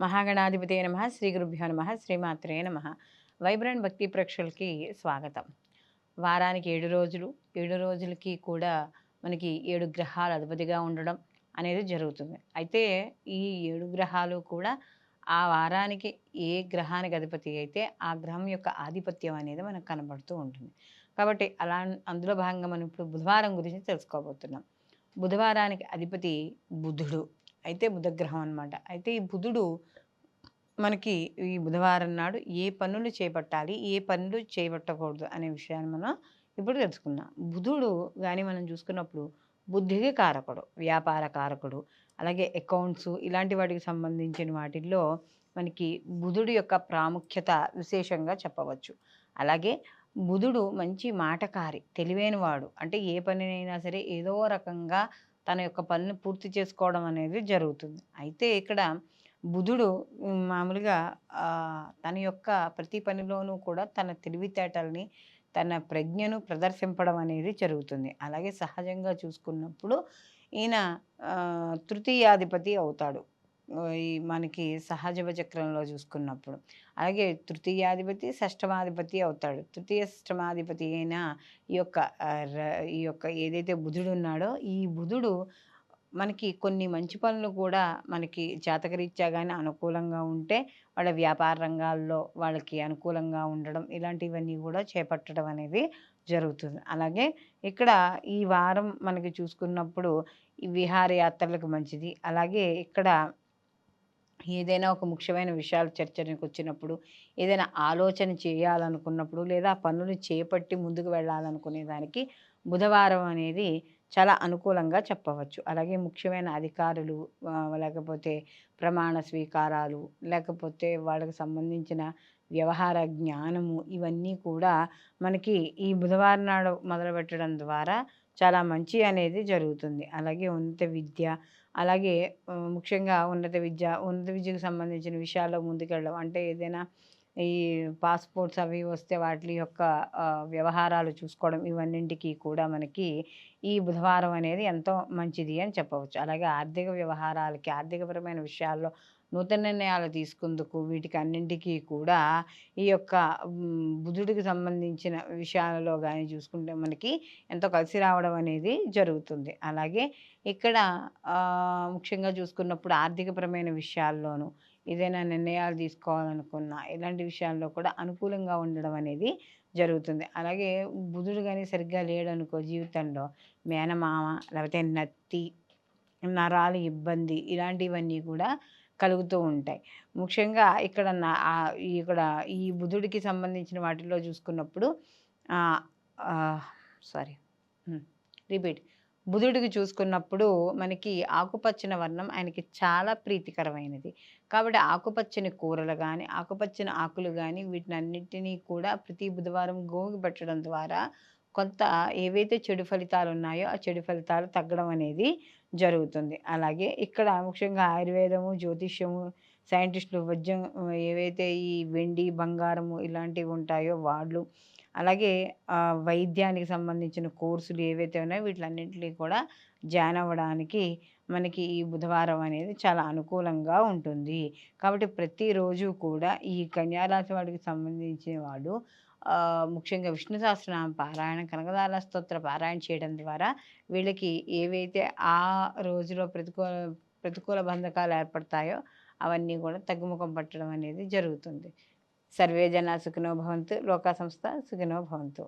మహాగణాధిపతి నమ శ్రీ గురుభ్యో నమ శ్రీమాత్రే నమ. వైబ్రెంట్ భక్తి ప్రేక్షకులకి స్వాగతం. వారానికి ఏడు రోజులు ఏడు రోజులకి కూడా మనకి ఏడు గ్రహాలు అధిపతిగా ఉండడం అనేది జరుగుతుంది. అయితే ఈ ఏడు గ్రహాలు కూడా ఆ వారానికి ఏ గ్రహానికి అధిపతి అయితే ఆ గ్రహం యొక్క ఆధిపత్యం అనేది మనకు కనబడుతూ ఉంటుంది. కాబట్టి అలా అందులో భాగంగా మనం ఇప్పుడు బుధవారం గురించి తెలుసుకోబోతున్నాం. బుధవారానికి అధిపతి బుధుడు. అయితే బుధగ్రహం అనమాట అయితే ఈ బుధుడు మనకి ఈ బుధవారం నాడు ఏ పనులు చేపట్టాలి ఏ పనులు చేపట్టకూడదు అనే విషయాన్ని మనం ఇప్పుడు తెలుసుకుందాం. బుధుడు కానీ మనం చూసుకున్నప్పుడు బుద్ధికి కారకుడు వ్యాపార కారకుడు అలాగే అకౌంట్స్ ఇలాంటి వాటికి సంబంధించిన వాటిల్లో మనకి బుధుడు యొక్క ప్రాముఖ్యత విశేషంగా చెప్పవచ్చు. అలాగే బుధుడు మంచి మాటకారి తెలివైనవాడు అంటే ఏ పనినైనా సరే ఏదో రకంగా తన యొక్క పనిని పూర్తి చేసుకోవడం అనేది జరుగుతుంది. అయితే ఇక్కడ బుధుడు మామూలుగా తన యొక్క ప్రతి పనిలోనూ కూడా తన తెలివితేటల్ని తన ప్రజ్ఞను ప్రదర్శింపడం అనేది జరుగుతుంది. అలాగే సహజంగా చూసుకున్నప్పుడు ఈయన తృతీయాధిపతి అవుతాడు. ఈ మనకి సహజవ చక్రంలో చూసుకున్నప్పుడు. అలాగే తృతీయాధిపతి షష్టమాధిపతి అవుతాడు. తృతీయ షష్టమాధిపతి అయిన ఈ యొక్క ఈ యొక్క ఏదైతే బుధుడు ఉన్నాడో ఈ బుధుడు మనకి కొన్ని మంచి పనులు కూడా మనకి జాతకరీత్యా కానీ అనుకూలంగా ఉంటే వాళ్ళ వ్యాపార రంగాల్లో వాళ్ళకి అనుకూలంగా ఉండడం ఇలాంటివన్నీ కూడా చేపట్టడం అనేది జరుగుతుంది. అలాగే ఇక్కడ ఈ వారం మనకి చూసుకున్నప్పుడు ఈ విహారయాత్రలకు మంచిది. అలాగే ఇక్కడ ఏదైనా ఒక ముఖ్యమైన విషయాలు చర్చనికి వచ్చినప్పుడు ఏదైనా ఆలోచన చేయాలనుకున్నప్పుడు లేదా పనులు చేపట్టి ముందుకు వెళ్ళాలనుకునే దానికి బుధవారం అనేది చాలా అనుకూలంగా చెప్పవచ్చు. అలాగే ముఖ్యమైన అధికారులు లేకపోతే ప్రమాణ స్వీకారాలు లేకపోతే వాళ్ళకి సంబంధించిన వ్యవహార జ్ఞానము ఇవన్నీ కూడా మనకి ఈ బుధవారం నాడు మొదలుపెట్టడం ద్వారా చాలా మంచి అనేది జరుగుతుంది. అలాగే ఉన్నత విద్య అలాగే ముఖ్యంగా ఉన్నత విద్య ఉన్నత విద్యకు సంబంధించిన విషయాల్లో ముందుకెళ్ళడం. అంటే ఏదైనా ఈ పాస్పోర్ట్స్ అవి వస్తే వాటి యొక్క వ్యవహారాలు చూసుకోవడం ఇవన్నింటికి కూడా మనకి ఈ బుధవారం అనేది ఎంతో మంచిది అని చెప్పవచ్చు. అలాగే ఆర్థిక వ్యవహారాలకి ఆర్థికపరమైన విషయాల్లో నూతన నిర్ణయాలు తీసుకుందుకు వీటికి అన్నింటికీ కూడా ఈ యొక్క బుధుడికి సంబంధించిన విషయాలలో కానీ చూసుకుంటే మనకి ఎంతో కలిసి రావడం అనేది జరుగుతుంది. అలాగే ఇక్కడ ముఖ్యంగా చూసుకున్నప్పుడు ఆర్థికపరమైన విషయాల్లోనూ ఏదైనా నిర్ణయాలు తీసుకోవాలనుకున్నా ఇలాంటి విషయాల్లో కూడా అనుకూలంగా ఉండడం అనేది జరుగుతుంది. అలాగే బుధుడు కానీ సరిగ్గా లేడనుకో జీవితంలో మేనమామ లేకపోతే నత్తి నరాలు ఇబ్బంది ఇలాంటివన్నీ కూడా కలుగుతూ ఉంటాయి. ముఖ్యంగా ఇక్కడ నా ఇక్కడ ఈ బుధుడికి సంబంధించిన వాటిల్లో చూసుకున్నప్పుడు సారీ రిపీట్ బుధుడికి చూసుకున్నప్పుడు మనకి ఆకుపచ్చని వర్ణం ఆయనకి చాలా ప్రీతికరమైనది. కాబట్టి ఆకుపచ్చని కూరలు కానీ ఆకుపచ్చని ఆకులు కానీ వీటినన్నింటినీ కూడా ప్రతి బుధవారం గోగి పెట్టడం ద్వారా కొంత ఏవైతే చెడు ఫలితాలు ఉన్నాయో ఆ చెడు ఫలితాలు తగ్గడం అనేది జరుగుతుంది. అలాగే ఇక్కడ ముఖ్యంగా ఆయుర్వేదము జ్యోతిష్యము సైంటిస్టులు వజ్రం ఏవైతే ఈ వెండి బంగారము ఇలాంటివి ఉంటాయో వాళ్ళు అలాగే వైద్యానికి సంబంధించిన కోర్సులు ఏవైతే ఉన్నాయో వీటిలన్నింటినీ కూడా జాయిన్ అవ్వడానికి మనకి ఈ బుధవారం అనేది చాలా అనుకూలంగా ఉంటుంది. కాబట్టి ప్రతిరోజు కూడా ఈ కన్యారాశి వాడికి సంబంధించిన వాడు ముఖ్యంగా విష్ణు సహస్రనామ పారాయణ కనకదార స్తోత్ర పారాయణ చేయడం ద్వారా వీళ్ళకి ఏవైతే ఆ రోజులో ప్రతికూల ప్రతికూల బంధకాలు ఏర్పడతాయో అవన్నీ కూడా తగ్గుముఖం పట్టడం అనేది జరుగుతుంది. సర్వే జన సుఖినో భవంతు లోకా సంస్థ సుఖినో భవంతు.